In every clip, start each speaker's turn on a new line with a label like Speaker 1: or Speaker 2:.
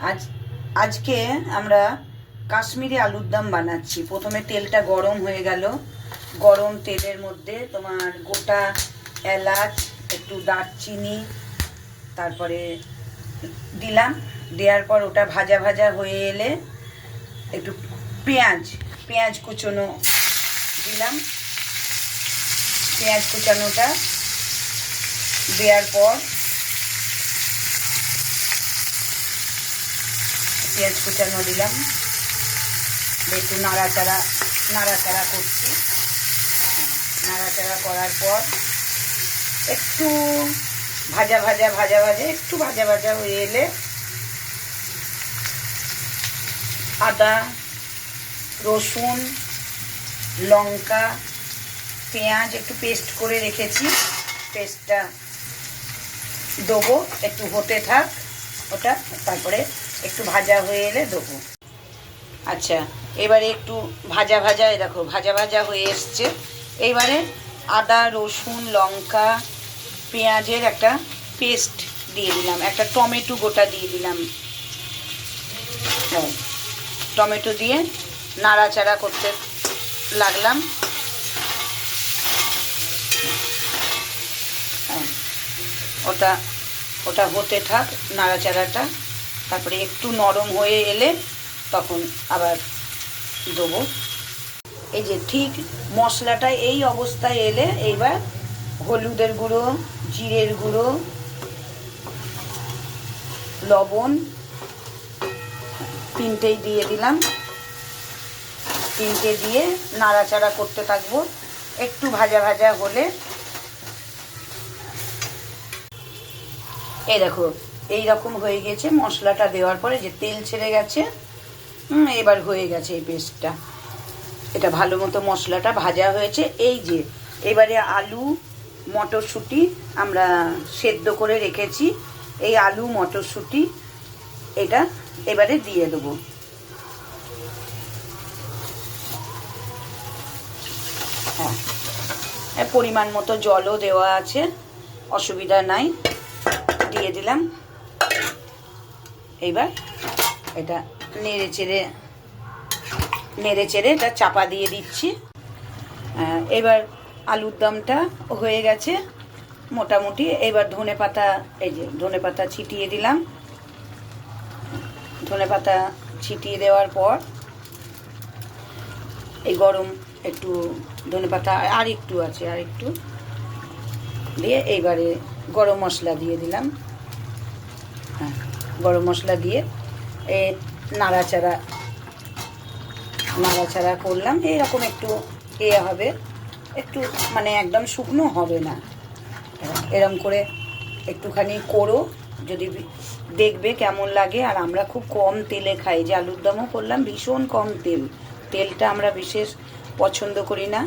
Speaker 1: আজ, আজকে আমরা কাশ্মীরি আলুর দম বানাচ্ছি। প্রথমে তেলটা গরম হয়ে গেল। গরম তেলের মধ্যে তোমার গোটা এলাচ, একটু দারচিনি, তারপরে দিলাম। দেওয়ার পর ওটা ভাজা ভাজা হয়ে এলে একটু পেঁয়াজ পেঁয়াজ কুচোনো দিলাম। পেঁয়াজ কুচানোটা দেওয়ার পর পেঁয়াজ কুচানো দিলাম। একটু নাড়াচাড়া নাড়াচাড়া করছি। নাড়াচাড়া করার পর একটু ভাজা ভাজা ভাজা ভাজা, একটু ভাজা ভাজা হয়ে এলে আদা, রসুন, লঙ্কা, পেঁয়াজ একটু পেস্ট করে রেখেছি। পেস্টটা দেবো, একটু হতে থাক, ওটা, তারপরে একটু ভাজা হয়ে এলে দেবো। আচ্ছা এবারে একটু ভাজা ভাজা দেখো, ভাজা ভাজা হয়ে এসছে। এইবারে আদা, রসুন, লঙ্কা, পেঁয়াজের একটা পেস্ট দিয়ে দিলাম, একটা টমেটো গোটা দিয়ে দিলাম। হ্যাঁ টমেটো দিয়ে নাড়াচাড়া করতে লাগলাম। হ্যাঁ ওটা ওটা হতে থাক, নাড়াচাড়াটা তারপরে একটু নরম হয়ে এলে তখন আবার দেবো। এই যে ঠিক মশলাটা এই অবস্থায় এলে এইবার হলুদের গুঁড়ো, জিরের গুঁড়ো, লবণ, তিনটেই দিয়ে দিলাম। তিনটে দিয়ে নাড়াচাড়া করতে থাকব। একটু ভাজা ভাজা হলে। এই দেখো এই রকম হয়ে গেছে মশলাটা দেওয়ার পরে যে তেল ছেড়ে গেছে হুম, এবার হয়ে গেছে এই পেস্টটা। এটা ভালো মতো মশলাটা ভাজা হয়েছে। এই যে এবারে আলু মটরশুঁটি আমরা সেদ্ধ করে রেখেছি। এই আলু মটরশুঁটি এটা এবারে দিয়ে দেবো। হ্যাঁ পরিমাণ মতো জলও দেওয়া আছে অসুবিধা নাই দিয়ে দিলাম। এইবার এটা নেড়ে চেড়ে নেড়ে চেড়ে এটা চাপা দিয়ে দিচ্ছি। এবার আলুর দমটা হয়ে গেছে মোটামুটি। এবার ধনে পাতা, এই যে ধনে পাতা ছিটিয়ে দিলাম। ধনে পাতা ছিটিয়ে দেওয়ার পর এই গরম একটু ধনে পাতা আর একটু আছে আর একটু দিয়ে এইবারে গরম মশলা দিয়ে দিলাম। গরম মশলা দিয়ে এ নাড়াচাড়া নাড়াচাড়া করলাম। এইরকম একটু এ হবে। একটু মানে একদম শুকনো হবে না। এরম করে একটুখানি করো। যদি দেখবে কেমন লাগে। আর আমরা খুব কম তেলে খাই। যে আলুর দমও করলাম, ভীষণ কম তেল। তেলটা আমরা বিশেষ পছন্দ করি না।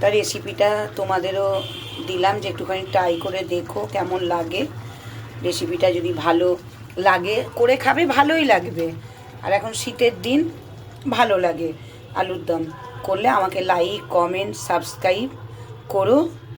Speaker 1: তার রেসিপিটা তোমাদেরও দিলাম যে একটুখানি ট্রাই করে দেখো কেমন লাগে। রেসিপিটা যদি ভালো লাগে, করে খাবে, ভালোই লাগবে। আর এখন শীতের দিন, ভালো লাগে আলুর দম। করলে আমাকে লাইক কমেন্ট সাবস্ক্রাইব করো।